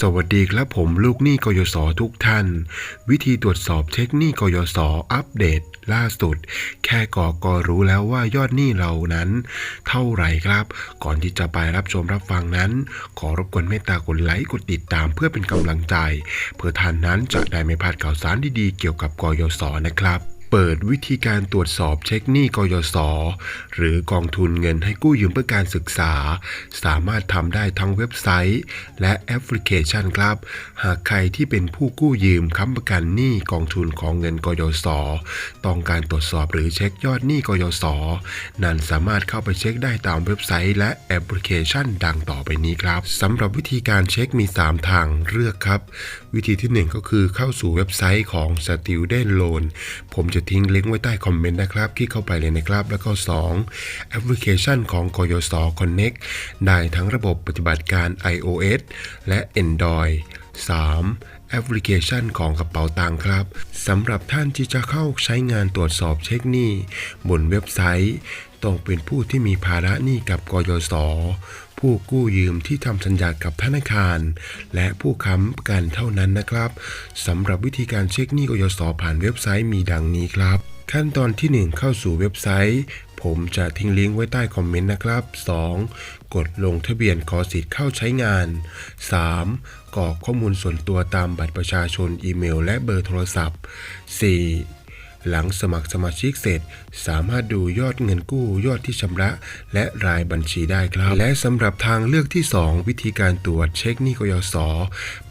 สวัสดีครับผมลูกหนี้กยศทุกท่าน วิธีตรวจสอบเช็คหนี้กยศอัปเดต ล่าสุด แค่กอก็รู้แล้วว่ายอดหนี้เรานั้น เท่าไหร่ครับ ก่อนที่จะไปรับชมรับฟังนั้น ขอรบกวนเมตตากดไลค์กดติดตามเพื่อเป็นกำลังใจ เพื่อท่านนั้นจะได้ไม่พลาดข่าวสารดีๆเกี่ยวกับกยศนะครับ เปิดวิธีการตรวจสอบเช็คหนี้กยศ หรือกองทุนเงินให้กู้ยืมเพื่อการศึกษา สามารถทำได้ทั้งเว็บไซต์ และแอปพลิเคชันครับ หากใครที่เป็นผู้กู้ยืมค้ำประกันหนี้กองทุนของเงินกยศ ต้องการตรวจสอบหรือเช็คยอดหนี้กยศ นั้นสามารถเข้าไปเช็คได้ตามเว็บไซต์ และแอปพลิเคชันดังต่อไปนี้ครับสำหรับวิธีการเช็คมี 3 ทางเลือกครับ วิธีที่ 1 ก็คือเข้าสู่เว็บไซต์ของ Student Loan ผมจะทิ้งลิงก์ไว้ใต้คอมเมนต์นะครับ คลิกเข้าไปเลยนะครับ แล้วก็ 2 แอปพลิเคชันของกยศ Connect ได้ทั้งระบบปฏิบัติการ iOS และ Android 3. แอปพลิเคชันของกระเป๋าตังค์ครับสำหรับท่านที่จะเข้าใช้งานตรวจสอบเช็คหนี้ บนเว็บไซต์ ต้องเป็นผู้ที่มีภาระหนี้กับกยศ ผู้กู้ยืมที่ทำสัญญากับธนาคาร และผู้ค้ำกันเท่านั้นนะครับสำหรับวิธีการเช็คหนี้กยศผ่านเว็บไซต์มีดังนี้ครับ ขั้นตอนที่ 1 เข้าสู่เว็บไซต์ผมจะทิ้งลิงก์ไว้ใต้คอมเมนต์นะครับ 2. กดลงทะเบียนขอสิทธิ์เข้าใช้งาน 3. กรอกข้อมูลส่วนตัวตามบัตรประชาชน อีเมล และเบอร์โทรศัพท์ 4. หลังสมัครสมาชิกเสร็จ สามารถดูยอดเงินกู้ยอดที่ชำระ และรายบัญชีได้ครับ และสำหรับทางเลือกที่ 2 วิธีการตรวจเช็คหนี้กยศ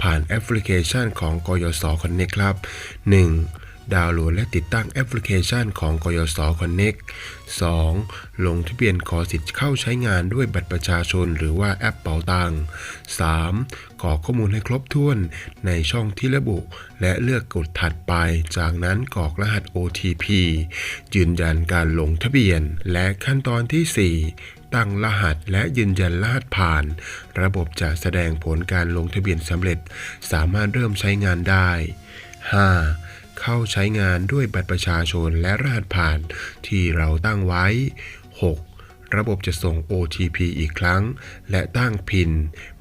ผ่านแอปพลิเคชันของกยศ Connect ครับ 1. ดาวน์โหลดและติดตั้งแอปพลิเคชันของกยศ Connect 2. ลงทะเบียนขอสิทธิ์เข้าใช้งานด้วยบัตรประชาชนหรือว่าแอปเป๋าตัง 3. กรอกข้อมูลให้ครบถ้วนในช่องที่ระบุ และเลือกกดถัดไป จากนั้นกรอกรหัส OTP ยืนยันการลงทะเบียน และขั้นตอนที่ 4ตั้งรหัสและยืนยันรหัสผ่าน ระบบจะแสดงผลการลงทะเบียนสำเร็จ สามารถเริ่มใช้งานได้ 5. เข้าใช้งานด้วยบัตรประชาชนและรหัสผ่านที่เราตั้งไว้ 6. ระบบจะส่ง OTP อีกครั้ง และตั้งพิน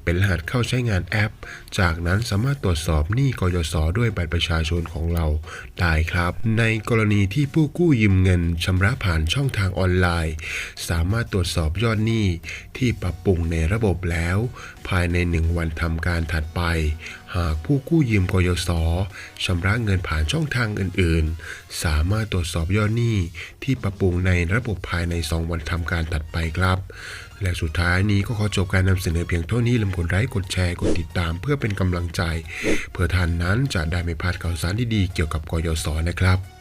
เป็นรหัสเข้าใช้งานแอป จากนั้นสามารถตรวจสอบหนี้กยศด้วยบัตรประชาชนของเราได้ครับ ในกรณีที่ผู้กู้ยืมเงินชำระผ่านช่องทางออนไลน์ สามารถตรวจสอบยอดหนี้ที่ปรับปรุงในระบบแล้ว ภายในหนึ่งวันทำการถัดไป หากผู้กู้ยืมกยศชำระเงินผ่านช่องทางอื่นๆ สามารถตรวจสอบยอดหนี้ที่ปรับปรุงในระบบภายใน 2 วันทำการถัดไปครับ และสุดท้ายนี้ก็ขอจบการนำเสนอเพียงเท่านี้ลืมกดไลค์กดแชร์กดติดตาม เพื่อเป็นกำลังใจ เพื่อท่านนั้นจะได้ไม่พลาดข่าวสารดีๆเกี่ยวกับกยศนะครับ